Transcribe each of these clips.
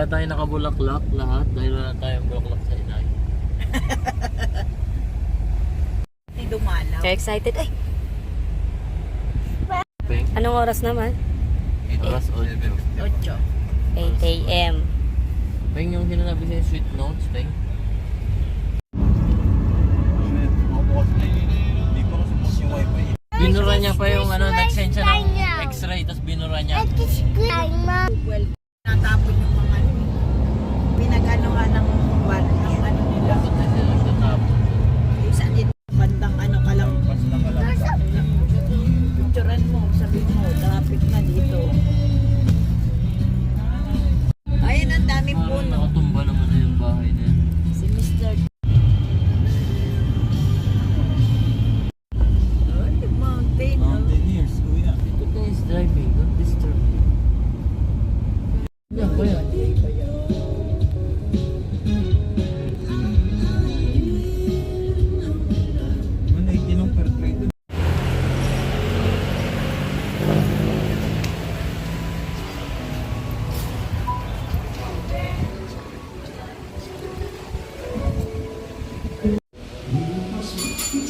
Kaya tayo nakabulaklak lahat dahil wala tayong bulaklak sa inay. Hindi dumalaw. So excited. Ay, Peng, anong oras naman? oras 8. Ocho. 8 a.m. Peng, yung sinasabi sa'yo sweet notes, Peng. Binura niya pa yung ano, nag-send siya ng x-ray, tapos binura niya. Well, Picturean mo, sabi mo, traffic na dito. Ayun, ang daming puno.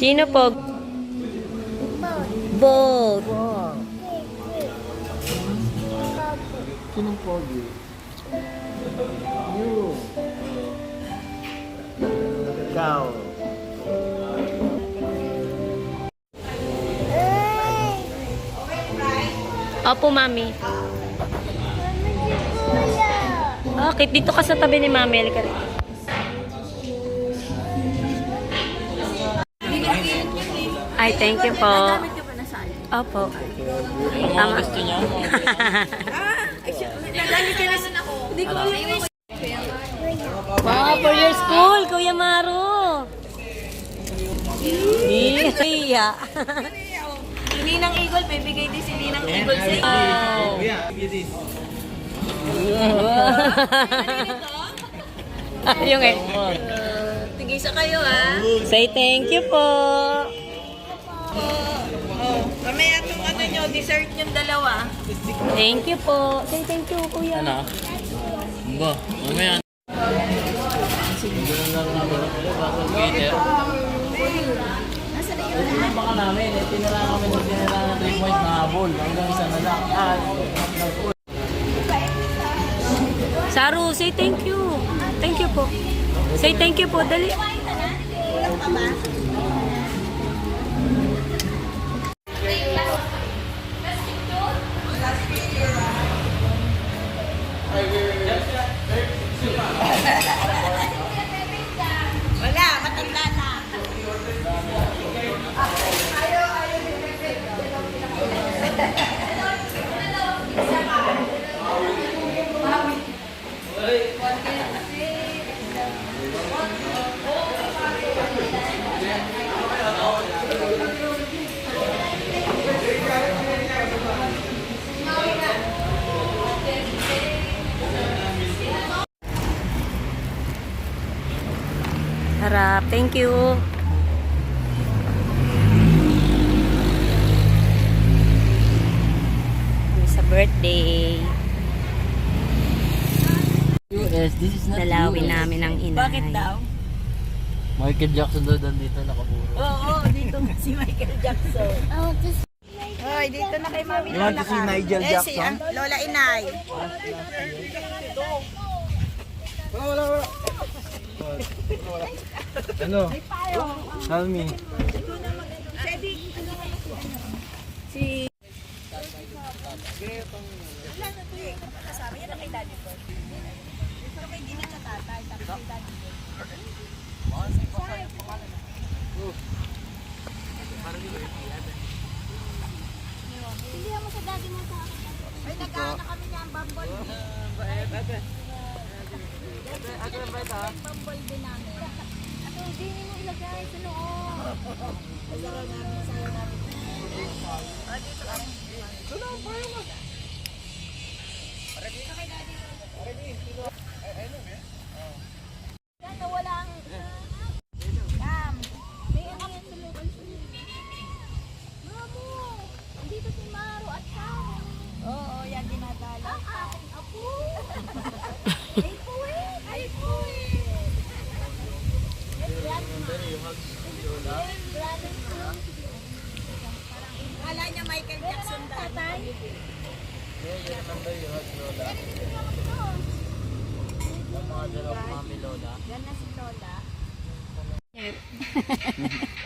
Sino po? Both. Sinong pogi? You. Ikaw. Opo, mami. Bakit? Dito ka sa tabi ni mami. Halika rito. Ay, thank you po. Opo. Ano Tama. gusto niya? Wow, for your school, Kuya Maru. Iya. Ninang Eagle, bibigay din si Ninang Eagle sa iyo. Yung eh. Tigisa kayo ha. Say thank you po. Mamaya itong ano nyo, dessert yung dalawa. Thank you po. Say thank you, Kuya. Ano? Ba, mamaya. Ganun lang namin ako ulit, bago cater. Hindi baka namin, eh, tinira kami ng tinira ng 3 points na habol. Hanggang isa na lang. Ah, Saru, say thank you. Thank you po. Say thank you po. Dali. Wala, Thank you. Sa birthday. US, this is not Dalawin US. namin ang inay. Bakit daw? Michael Jackson daw nandito nakapuro. Oo, dito nga si Michael Jackson. Hoy, dito na kay Mami Lola see ka. Nigel eh, si Jackson? ah, Lola Inay. Ano? Tell me. Ay, nag-aana kami niya ang bumble. Bumble din namin. Ilagay sa loob. Masarap namin sa namin. Ah, dito kami. Ito na, payo mo. Yan, Wala niya Michael Jackson tatay. Yan na si Lola.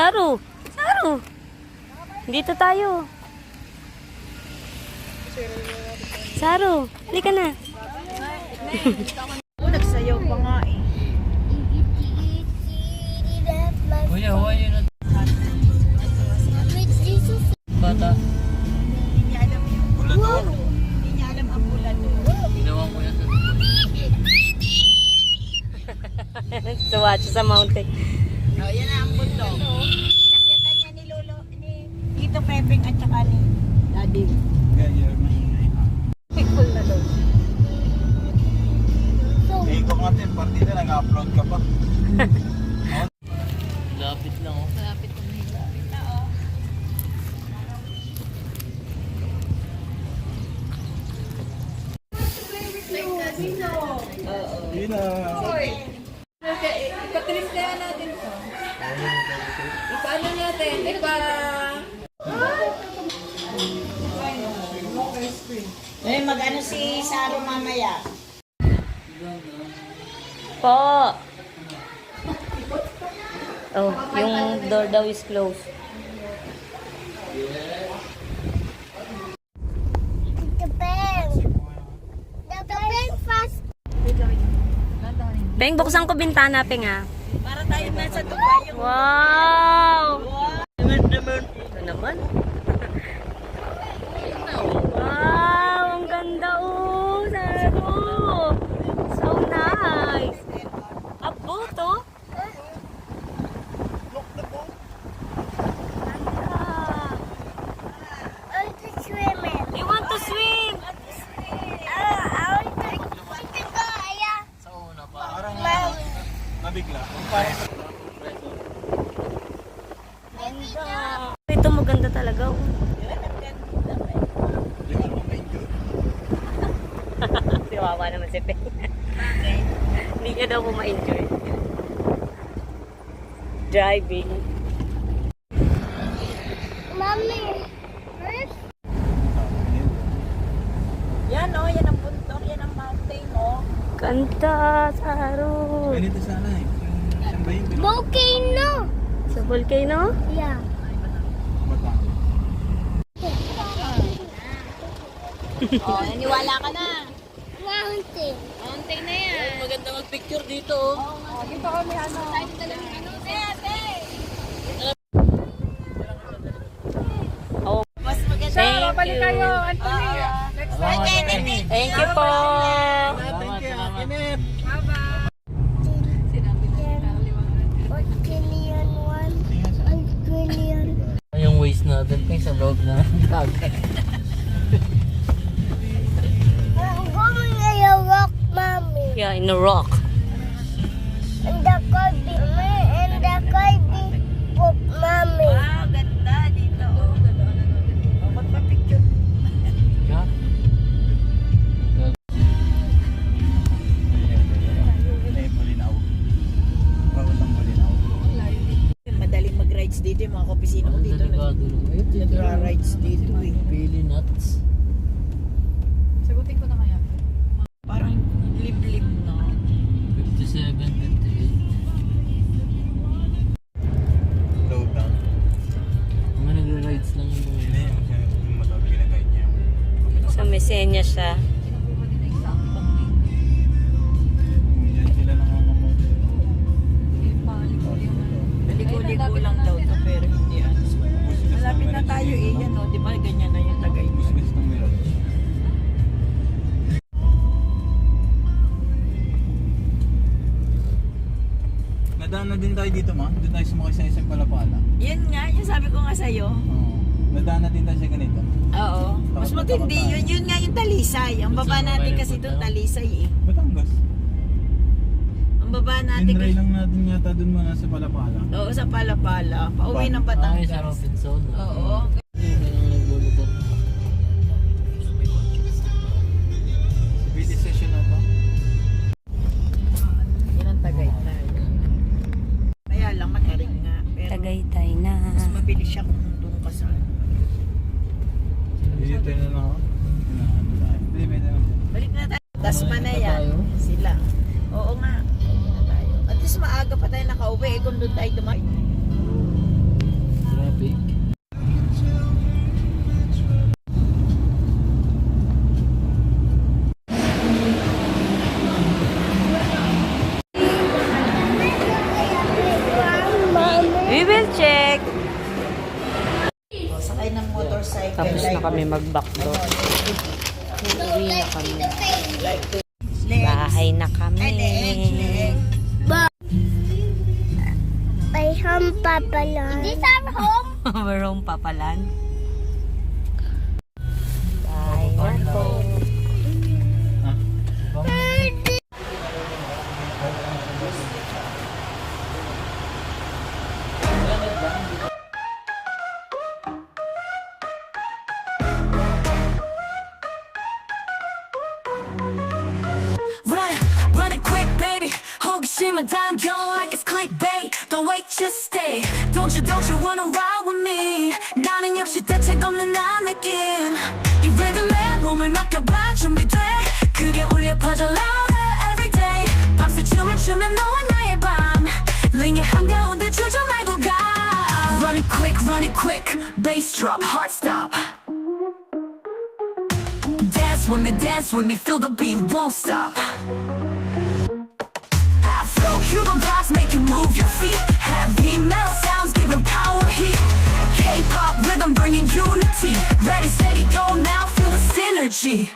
Saru! Saru! Dito tayo. Saru, halika na. Nagsayaw pa nga eh. Kuya, why you not bata? Hindi niya alam yung bulador. Hindi niya alam ang bulador. Ginawa ko yan sa Tuwa siya sa mountain. Yun na. Ipatilim kaya natin to. Ipaano natin? Ipa... Eh, mag-ano si Saro mamaya? Po! Oh, yung door daw is closed. Peng, buksan ko bintana, Peng, ah. Para tayo nasa Dubai yung... Wow! Ito naman. wow! Ang ganda, oh! Saru! So nice! Abo, to? Ganda. I want to swim it. You want to swim? Uh, I want to, want to go. Yeah. Sa una pa. Parang Mom. nabigla. Parang Ito maganda talaga, oh. Di ba naman ma-enjoy? Kawawa naman si Peng. Hindi niya daw ma-enjoy. Driving. Mommy. First. Yan oh, yan ang bundok, yan ang mountain oh. Ganda, Saru. Ganito sana eh. Yung binok? Volcano. Sa volcano? Yeah. Oh, naniwala ka na. Mountain. Mountain na yan. Maganda mag-picture dito oh. Oh, dito kami ano. Tayo talaga ano. Ate! Oh, Mas maganda. thank you. Anthony. Next Salamat sa Penny. Thank you po. Salamat. Australian one. Australian. Yung waste natin Peng sa loob na Yeah, in a rock. Nagra-rides lang yung Yun na yung yung motor, ginagay niya. Siya. Yan sila nangangamote. Ligo-ligo lang daw to pero hindi ano. Malapit na tayo eh. Yan o, di ba ganyan na yung tagay. Mirage. Nadaan na din tayo dito ma. Doon tayo sumakay sa isang palapala. Yan nga, yung sabi ko nga sa'yo. Oo. Nadaan na din tayo sa ganito. Oo. Mas matindi yun. Yun nga yung talisay. Ang baba natin kasi doon talisay eh. Batangas. Ang baba natin. Tinry lang natin yata dun muna sa Palapala. Oo, sa Palapala. Pauwi ng Ay, sa Batangas. Robinson. Oo. Mga nagluluto. BT session na to. Yan ang Tagaytay. Kaya lang matarik nga. Pero Tagaytay na. mas mabilis siya kung doon ka sa Dito na lang ako. Balik na tayo. Tasma na Balik na yan. tayo. Sila. Oo nga. Tayo. At least maaga pa tayo nakauwi. Eh, kung doon tayo dumayo. Traffic. We will check. Motorcycle. Tapos na kami mag-backdoor. Uuwi na kami. Bahay na kami. May home pala. Hindi sa home. We're home, Papalan. Bye na po. 호기심은 담겨 like it's clickbait. Don't wait, just stay. Don't you, don't you wanna ride with me? 나는 역시 대책 없는 나 느낌. 이 리듬에 몸을 맡겨봐 준비돼. 크게 울려 퍼져 louder every day. 밤새 춤을 추면 너와 나의 밤. 링의 한가운데 주저 말고 가. Run it quick, run it quick. Bass drop, heart stop. Dance with me, dance with me, feel the beat, won't stop. Cuban vibes make you move your feet. Heavy metal sounds giving power heat. K-pop rhythm bringing unity. Ready, steady, go now, feel the synergy.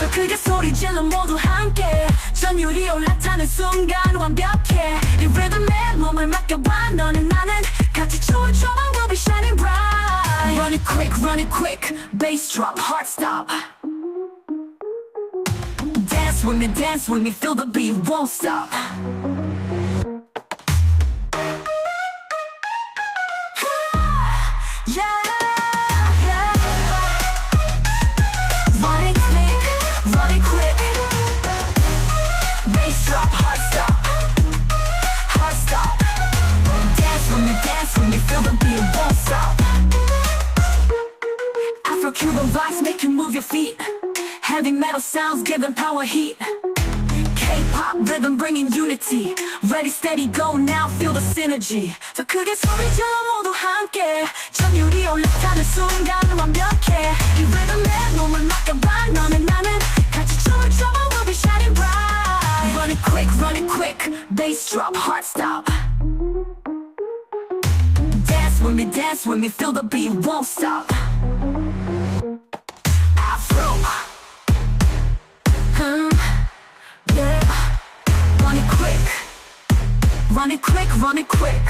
더 크게 소리 질러 모두 함께 전율이 올라타는 순간 완벽해 이 리듬에 몸을 맡겨봐 너는 나는 같이 춤을 춰봐 be shining bright. Run it quick, run it quick. Bass drop, heart stop. Dance with me, dance with me Feel the beat, won't stop. Yeah, sounds giving power heat. K-pop rhythm bringing unity. Ready, steady, go now, feel the synergy. 더 크게 소리 질러 모두 함께. 전율이 올라타는 순간 완벽해. 이 리듬에 몸을 맡겨봐 너는 나는 같이 춤을 춰봐 we'll be shining bright. Run it quick, run it quick. Bass drop, heart stop. Dance with me, dance with me, feel the beat, won't stop. Afro. Yeah. Run it quick. Run it quick, run it quick.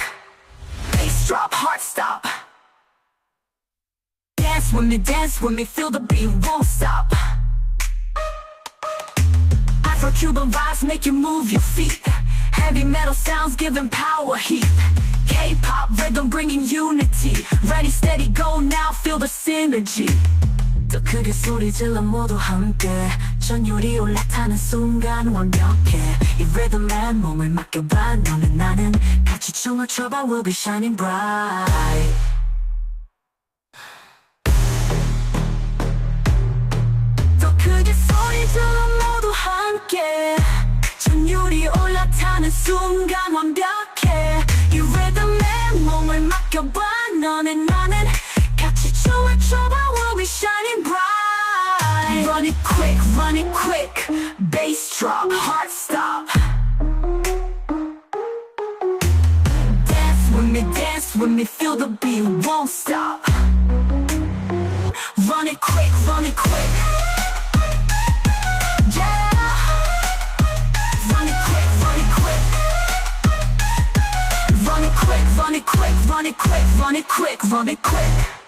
Bass drop, heart stop. Dance with me, dance with me, feel the beat, won't stop. Afro-Cuban vibes make you move your feet. Heavy metal sounds giving power heat. K-pop rhythm bringing unity. Ready, steady, go now, feel the synergy. 더 크게 소리 질러 모두 함께. 전율이 올라타는 순간 완벽해. 이 리듬에 몸을 맡겨봐. 너는 나는 같이 춤을 춰봐. We'll be shining bright. 전율이 올라타는 순간 완벽해. 이 리듬에 몸을 맡겨봐. 너는 나 run it quick. Bass drop, heart stop. Dance with me, dance with me Feel the beat, won't stop. Run it quick, run it quick. Yeah. Run it quick, run it quick Run it quick, run it quick, run it quick, run it quick